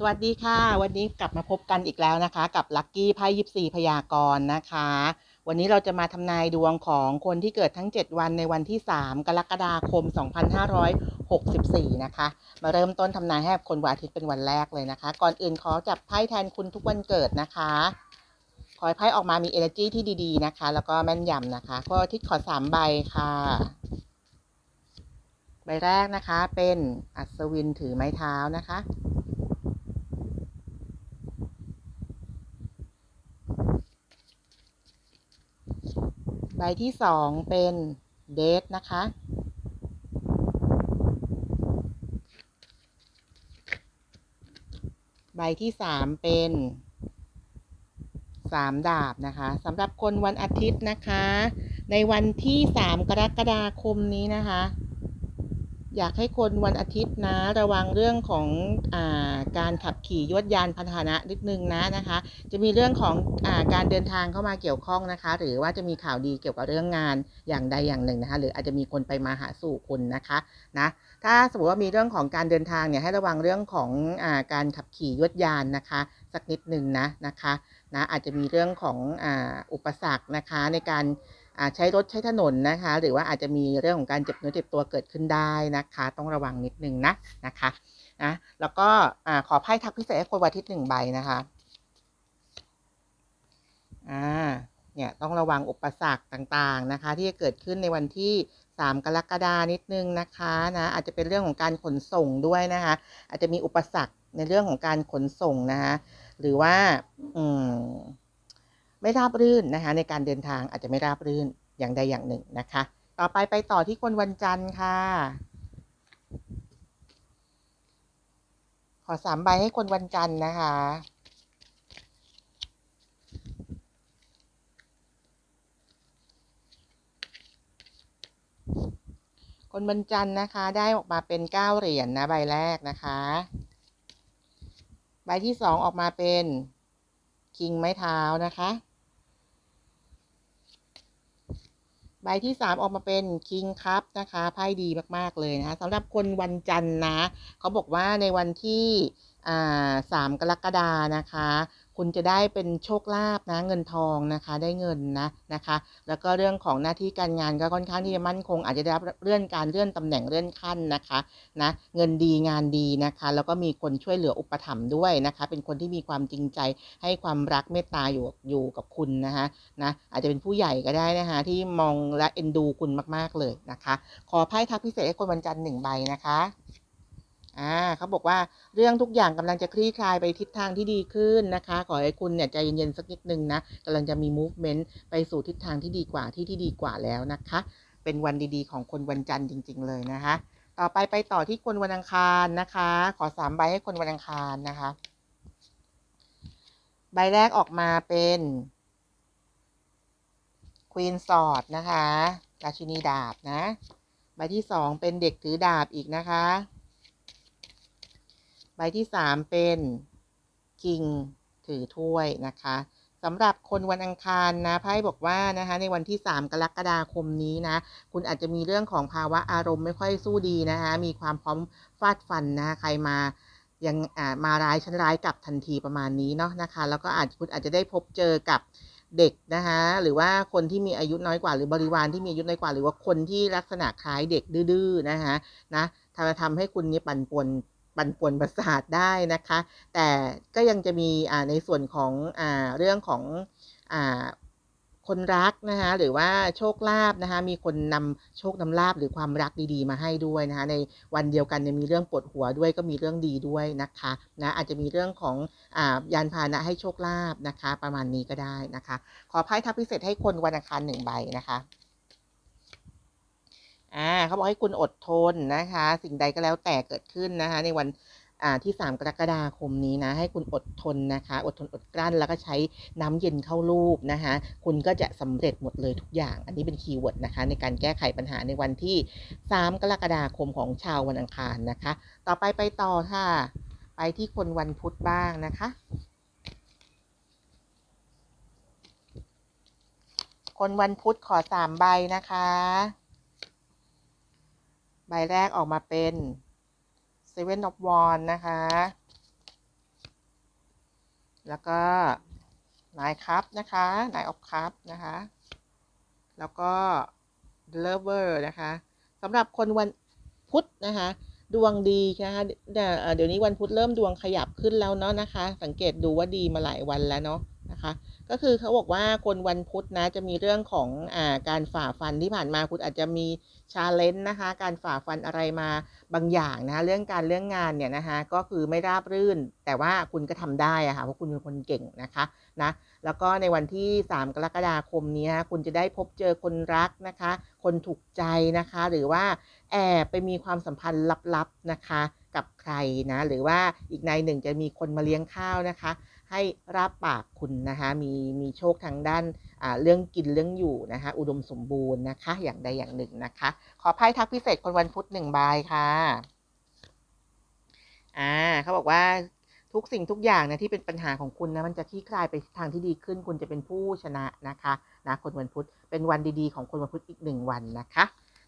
สวัสดีค่ะ วันนี้กลับมาพบกันอีกแล้วนะคะ กับลัคกี้ไพ่ยิปซีพยากรณ์นะคะ วันนี้เราจะมาทำนายดวงของคนที่เกิดทั้ง 7 วันในวันที่ 3 กรกฎาคม 2564 นะคะ มาเริ่มต้นทำนายให้คนวันอาทิตย์เป็นวันแรกเลยนะคะ ก่อนอื่นขอจับไพ่แทนคุณทุกวันเกิดนะคะขอให้ไพ่ออกมามี energy ที่ดีๆนะคะ แล้วก็แม่นยำนะคะก็อาทิตย์ขอ3ใบค่ะ ใบแรกนะคะเป็นอัศวินถือไม้เท้านะคะ ใบที่สองเป็นเดทนะคะ ใบที่สามเป็นสามดาบนะคะสำหรับคนวันอาทิตย์นะคะ ในวันที่สามกรกฎาคมนี้นะคะ อยากให้คนวันอาทิตย์นะ ระวังเรื่องของอาการขับขี่ยวดยานพาหนะนิดนึงนะนะคะ จะมีเรื่องของอาการเดินทางเข้ามาเกี่ยวข้องนะคะ หรือว่าจะมีข่าวดีเกี่ยวกับเรื่องงานอย่างใดอย่างหนึ่งนะคะ หรืออาจจะมีคนไปมาหาสู่คุณนะคะนะถ้าสมมติว่ามีเรื่องของการเดินทางเนี่ยให้ระวังเรื่องของอาการขับขี่ยวดยานนะคะ สักนิดหนึ่งนะนะคะนะอาจจะมีเรื่องของออุปสรรคนะคะในการ ใช้รถใช้ถนนนะคะ หรือว่าอาจจะมีเรื่องของการเจ็บเนื้อเจ็บตัวเกิดขึ้นได้นะคะ ต้องระวังนิดนึงนะนะคะนะแล้วก็ขอไพ่ทักพิเศษให้คนวันทิตย์หนึ่งใบนะคะอ่าเนี่ยต้องระวังอุปสรรคต่างๆนะคะ ที่จะเกิดขึ้นในวันที่ 3 กรกฎานิดนึงนะคะนะอาจจะเป็นเรื่องของการขนส่งด้วยนะคะ อาจจะมีอุปสรรคในเรื่องของการขนส่งนะคะหรือว่า อืม ไม่ราบรื่นนะคะ ในการเดินทางอาจจะไม่ราบรื่นอย่างใดอย่างหนึ่งนะคะ ต่อไปไปต่อที่คนวันจันทร์ค่ะ ขอสามใบให้คนวันจันทร์นะคะคนวันจันทร์นะคะ ได้ออกมาเป็นเก้าเหรียญนนะ ใบแรกนะคะ ใบที่สองออกมาเป็น คิงไม้เท้านะคะ ใบที่สามออกมาเป็นคิงคัพนะคะไพ่ดีมาก ๆ เลยนะคะสำหรับคนวันจันทร์นะ เขาบอกว่าในวันที่สามกรกฎานะคะ คุณจะได้เป็นโชคลาภนะเงินทองนะคะได้เงินนะนะคะ แล้วก็เรื่องของหน้าที่การงานก็ค่อนข้างที่จะมั่นคง อาจจะได้รับเลื่อนการเลื่อนตำแหน่งเลื่อนขั้นนะคะนะเงินดีงานดีนะคะ แล้วก็มีคนช่วยเหลืออุปถัมภ์ด้วยนะคะ เป็นคนที่มีความจริงใจให้ความรักเมตตาอยู่อยู่กับคุณนะคะนะอาจจะเป็นผู้ใหญ่ก็ได้นะคะที่มองและเอ็นดูคุณมากๆเลยนะคะ ขอไพ่ทักพิเศษให้คนวันจันทร์หนึ่งใบนะคะ อ่าเขาบอกว่าเรื่องทุกอย่างกำลังจะคลี่คลายไปทิศทางที่ดีขึ้นนะคะ ขอให้คุณเนี่ยใจเย็นๆสักนิดนึงนะกำลังจะมี movement ไปสู่ทิศทางที่ดีกว่าที่ที่ดีกว่าแล้วนะคะ เป็นวันดีๆ ของคนวันจันทร์จริง ๆ เลยนะคะ ต่อไปไปต่อที่คนวันอังคารนะคะ ขอสามใบให้คนวันอังคารนะคะ ใบแรกออกมาเป็นควีนสอดนะคะราชินีดาบนะ ใบที่สองเป็นเด็กถือดาบอีกนะคะ ใบที่สามเป็นคิงถือถ้วยนะคะสำหรับคนวันอังคารนะไพ่บอกว่านะคะในวันที่ 3 กรกฎาคมนี้นะ คุณอาจจะมีเรื่องของภาวะอารมณ์ไม่ค่อยสู้ดีนะคะมีความพร้อมฟาดฟันนะใครมายังมาร้ายชั้นร้ายกลับทันทีประมาณนี้เนาะนะคะ แล้วก็อาจคุณอาจจะได้พบเจอกับเด็กนะคะหรือว่าคนที่มีอายุน้อยกว่า หรือบริวารที่มีอายุน้อยกว่า หรือว่าคนที่ลักษณะคล้ายเด็กดื้อๆนะคะนะทำทำให้คุณนี่ปั่นป่วน ปั่นป่วนประสาทได้นะคะ แต่ก็ยังจะมีในส่วนของอเรื่องของอคนรักนะคะหรือว่าโชคลาภนะคะมีคนนำโชคนำลาบหรือความรักดีๆ มาให้ด้วยนะคะในวันเดียวกันมีเรื่องปวดหัวด้วยก็มีเรื่องดีด้วยนะคะนะอาจจะมีเรื่องของอยานพาหนะให้โชคลาภนะคะ ประมาณนี้ก็ได้นะคะ ขอไพ่ทับพิเศษให้คนวันอังคารหนึ่งใบนะคะ อ่าเขาบอกให้คุณอดทนนะคะ สิ่งใดก็แล้วแต่เกิดขึ้นนะคะ ในวันอ่าที่ 3 กรกฎาคมนี้นะ ให้คุณอดทนนะคะ อดทนอดกลั้นแล้วก็ใช้น้ำเย็นเข้ารูปนะคะ คุณก็จะสำเร็จหมดเลยทุกอย่าง อันนี้เป็นคีย์เวิร์ดนะคะ ในการแก้ไขปัญหาในวันที่ 3 กรกฎาคมของชาววันอังคารนะคะ ต่อไปไปต่อค่ะ ไปที่คนวันพุธบ้างนะคะ คนวันพุธขอสามใบนะคะ ใบแรกออกมาเป็น Seven of Wands นะคะ แล้วก็นายครับนะคะนายออฟครับนะคะ แล้วก็ lover นะคะสำหรับคนวันพุธนะคะ ดวงดีนะคะเดี๋ยวนี้วันพุธเริ่มดวงขยับขึ้นแล้วเนาะนะคะ สังเกตดูว่าดีมาหลายวันแล้วเนาะ นะคะ ก็คือเขาบอกว่าคนวันพุธนะจะมีเรื่องของอ่าการฝ่าฟันที่ผ่านมาคุณอาจจะมีชาเลนจ์นะคะ การฝ่าฟันอะไรมาบางอย่างนะคะเรื่องการเรื่องงานเนี่ยนะคะก็คือไม่ราบรื่น แต่ว่าคุณก็ทำได้อะค่ะเพราะคุณเป็นคนเก่งนะคะนะแล้วก็ในวันที่ 3 กรกฎาคมนี้คุณจะได้พบเจอคนรักนะคะ คนถูกใจนะคะ หรือว่าแอบไปมีความสัมพันธ์ลับๆนะคะ กับใครนะ หรือว่าอีกในหนึ่งจะมีคนมาเลี้ยงข้าวนะคะ ให้ราบปากคุณนะคะมีมีโชคทางด้านเรื่องกินเรื่องอยู่นะคะอุดมสมบูรณ์นะคะ อย่างใดอย่างหนึ่งนะคะ ขอไพ่ทักพิเศษคนวันพุธหนึ่งใบค่ะอ่าเขาบอกว่าทุกสิ่งทุกอย่างนะที่เป็นปัญหาของคุณนะมันจะคลี่คลายไปทางที่ดีขึ้น คุณจะเป็นผู้ชนะนะคะนะคนวันพุธเป็นวันดีๆ ของคนวันพุธอีกหนึ่งวันนะคะ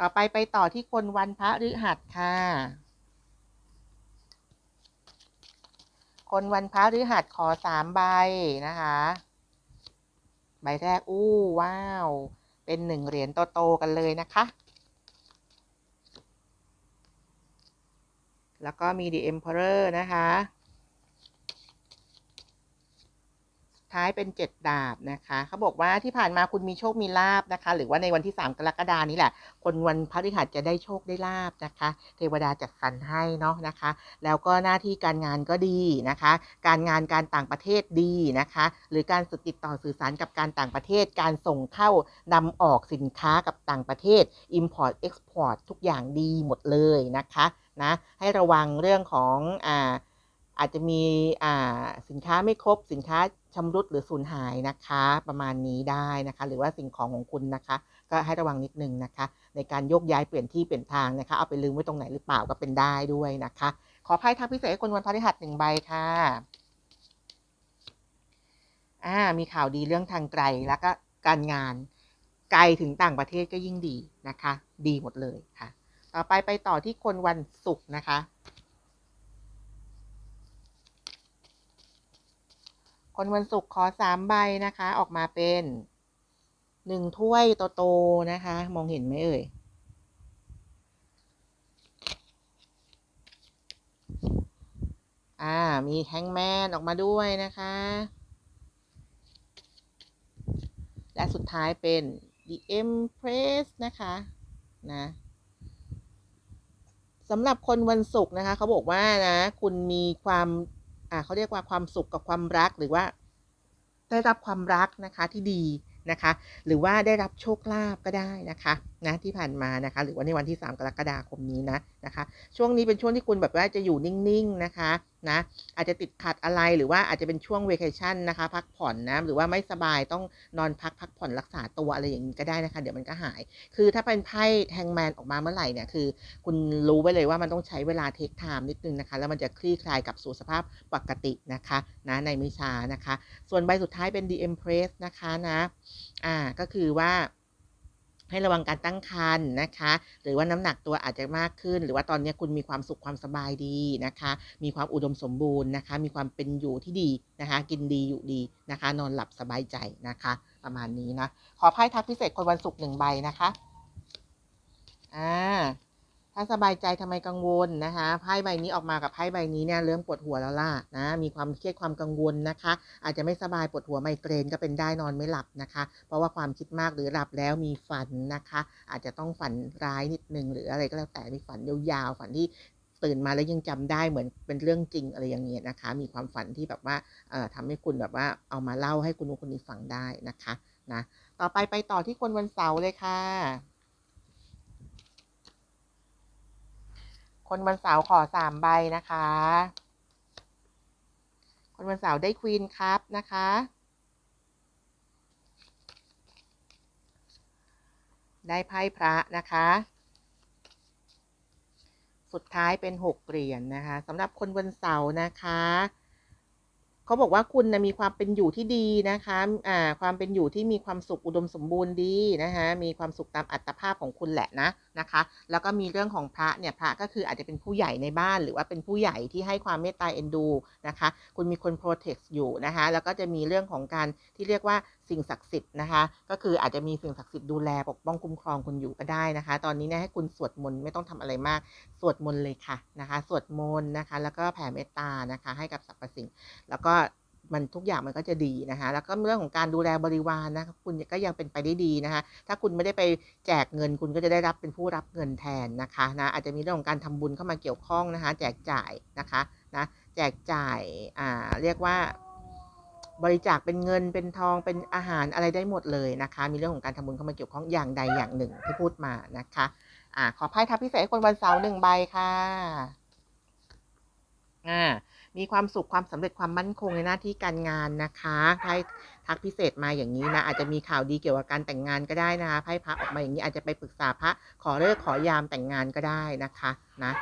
ต่อไปไปต่อที่คนวันพระฤหัสค่ะ คนวันพระฤหัสขอสามใบนะคะ ใบแรก อู้ ว้าว เป็นหนึ่งเหรียญโตๆกันเลยนะคะ แล้วก็มี The Emperor นะคะ ท้ายเป็น 7 ดาบนะคะเขาบอกว่าที่ผ่านมาคุณมีโชคมีลาบนะคะ หรือว่าในวันที่ 3 กรกฎานี้แหละ คนวันพฤหัสจะได้โชคได้ลาบนะคะ เทวดาจัดสรรให้เนาะนะคะ แล้วก็หน้าที่การงานก็ดีนะคะ การงานการต่างประเทศดีนะคะ หรือการติดต่อสื่อสารกับการต่างประเทศ การส่งเข้านำออกสินค้ากับต่างประเทศ Import Export ทุกอย่างดีหมดเลยนะคะนะให้ระวังเรื่องของอ่าอาจจะมีสินค้าไม่ครบสินค้า ชำรุดหรือสูญหายนะคะ ประมาณนี้ได้นะคะ หรือว่าสิ่งของของคุณนะคะ ก็ให้ระวังนิดนึงนะคะ ในการโยกย้ายเปลี่ยนที่เปลี่ยนทางนะคะ เอาไปลืมไว้ตรงไหนหรือเปล่าก็เป็นได้ด้วยนะคะ ขอไพ่ทักพิเศษคนวันพฤหัสหนึ่งใบค่ะอ่ามีข่าวดีเรื่องทางไกลแล้วก็การงานไกลถึงต่างประเทศก็ยิ่งดีนะคะ ดีหมดเลยค่ะ ต่อไปไปต่อที่คนวันศุกร์นะคะ คนวันศุกร์ขอสามใบนะคะ ออกมาเป็นหนึ่งถ้วยโตๆนะคะ มองเห็นไหมเอ่ยอ่า มีแฮงแมนออกมาด้วยนะคะ และสุดท้ายเป็น The Empress นะคะ นะสำหรับคนวันศุกร์นะคะ เขาบอกว่านะ คุณมีความ อ่าเขาเรียกว่าความสุขกับความรักหรือว่า ได้รับความรักนะคะที่ดีนะคะ หรือว่าได้รับโชคลาภก็ได้นะคะ นะที่ผ่านมานะคะหรือว่าในวันที่ 3 กรกฎาคมนี้นะนะคะช่วงนี้เป็นช่วงที่คุณแบบว่าจะอยู่นิ่งๆนะคะนะอาจจะติดขัดอะไรหรือว่าอาจจะเป็นช่วงเวกชันนะคะ พักผ่อนนะหรือว่าไม่สบายต้องนอนพักพักผ่อนรักษาตัวอะไรอย่างนี้ก็ได้นะคะ เดี๋ยวมันก็หาย คือถ้าเป็นไพ่แทงแมนออกมาเมื่อไหร่เนี่ยคือ คุณรู้ไว้เลยว่ามันต้องใช้เวลาเทคไทม์นิดนึงนะคะ แล้วมันจะคลี่คลายกับสู่สภาพปกตินะคะนะในไม่ช้านะคะ ส่วนใบสุดท้ายเป็น The Empress นะคะนะอ่าก็คือว่า ให้ระวังการตั้งครรภ์นะคะ หรือว่าน้ำหนักตัวอาจจะมากขึ้น หรือว่าตอนนี้คุณมีความสุขความสบายดีนะคะ มีความอุดมสมบูรณ์นะคะ มีความเป็นอยู่ที่ดีนะคะ กินดีอยู่ดีนะคะ นอนหลับสบายใจนะคะ ประมาณนี้นะ ขอไพ่ทักพิเศษคนวันศุกร์หนึ่งใบนะคะ ถ้าสบายใจทำไมกังวลนะคะไพ่ใบนี้ออกมากับไพ่ใบนี้เนี่ยเริ่มปวดหัวแล้วล่ะนะมีความเครียดความกังวลนะคะ อาจจะไม่สบายปวดหัวไมเกรนก็เป็นได้นอนไม่หลับนะคะ เพราะว่าความคิดมากหรือหลับแล้วมีฝันนะคะ อาจจะต้องฝันร้ายนิดนึงหรืออะไรก็แล้วแต่มีฝันยาวๆฝันที่ตื่นมาแล้วยังจำได้เหมือนเป็นเรื่องจริงอะไรอย่างเงี้ยนะคะ มีความฝันที่แบบว่าเอ่อทำให้คุณแบบว่าเอามาเล่าให้คุณคนนี้ฟังได้นะคะนะต่อไปไปต่อที่คนวันเสาร์เลยค่ะ คนวันเสาร์ขอสามใบนะคะ คนวันเสาร์ได้ควีนครับนะคะ ได้ไพ่พระนะคะ สุดท้ายเป็นหกเหรียญนนะคะสำหรับคนวันเสาร์นะคะเขาบอกว่าคุณนะมีความเป็นอยู่ที่ดีนะคะ อ่า ความเป็นอยู่ที่มีความสุขอุดมสมบูรณ์ดีนะคะ มีความสุขตามอัตภาพของคุณแหละนะ นะคะ แล้วก็มีเรื่องของพระเนี่ยพระก็คืออาจจะเป็นผู้ใหญ่ในบ้าน หรือว่าเป็นผู้ใหญ่ที่ให้ความเมตตาเอ็นดูนะคะ คุณมีคนโปรเทคอยู่นะคะ แล้วก็จะมีเรื่องของการที่เรียกว่าสิ่งศักดิ์สิทธิ์นะคะ ก็คืออาจจะมีสิ่งศักดิ์สิทธิ์ดูแลปกป้องคุ้มครองคุณอยู่ก็ได้นะคะ ตอนนี้เนี่ยให้คุณสวดมนต์ไม่ต้องทำอะไรมาก สวดมนต์เลยค่ะนะคะ สวดมนต์นะคะ แล้วก็แผ่เมตตานะคะ ให้กับสรรพสิ่ง แล้วก็ มันทุกอย่างมันก็จะดีนะคะแล้วก็เรื่องของการดูแลบริวารนะคะคุณก็ยังเป็นไปได้ดีนะคะถ้าคุณไม่ได้ไปแจกเงินคุณก็จะได้รับเป็นผู้รับเงินแทนนะคะนะอาจจะมีเรื่องของการทำบุญเข้ามาเกี่ยวข้องนะคะแจกจ่ายนะคะนะแจกจ่ายอ่าเรียกว่าบริจาคเป็นเงินเป็นทองเป็นอาหารอะไรได้หมดเลยนะคะ มีเรื่องของการทำบุญเข้ามาเกี่ยวข้องอย่างใดอย่างหนึ่งที่พูดมานะคะอ่าขอไพ่ทับพิเศษคนวันเสาร์หนึ่งใบค่ะอ่า มีความสุขความสำเร็จความมั่นคงในหน้าที่การงานนะคะไพ่ทักพิเศษมาอย่างนี้นะอาจจะมีข่าวดีเกี่ยวกับการแต่งงานก็ได้นะคะไพ่พระออกมาอย่างนี้อาจจะไปปรึกษาพระขอเลิกขอยามแต่งงานก็ได้นะคะนะ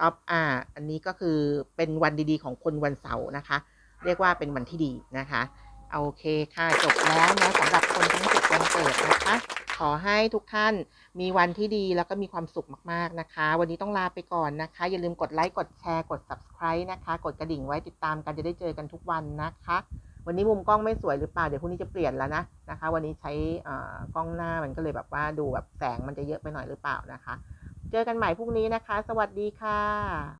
ต่ออ่าอันนี้ก็คือเป็นวันดีๆ ของคนวันเสาร์นะคะ เรียกว่าเป็นวันที่ดีนะคะโอเคค่ะจบแล้วนะสำหรับคนทั้งสิบวันเกิดนะคะ ขอให้ทุกท่านมีวันที่ดีแล้วก็มีความสุขมากๆนะคะ วันนี้ต้องลาไปก่อนนะคะ อย่าลืมกดไลค์กดแชร์กด subscribe นะคะ กดกระดิ่งไว้ติดตามกันจะได้เจอกันทุกวันนะคะ วันนี้มุมกล้องไม่สวยหรือเปล่าเดี๋ยวพรุ่งนี้จะเปลี่ยนแล้วนะนะคะ วันนี้ใช้อ่ากล้องหน้ามันก็เลยแบบว่าดูแบบแสงมันจะเยอะไปหน่อยหรือเปล่านะคะ เจอกันใหม่พรุ่งนี้นะคะ สวัสดีค่ะ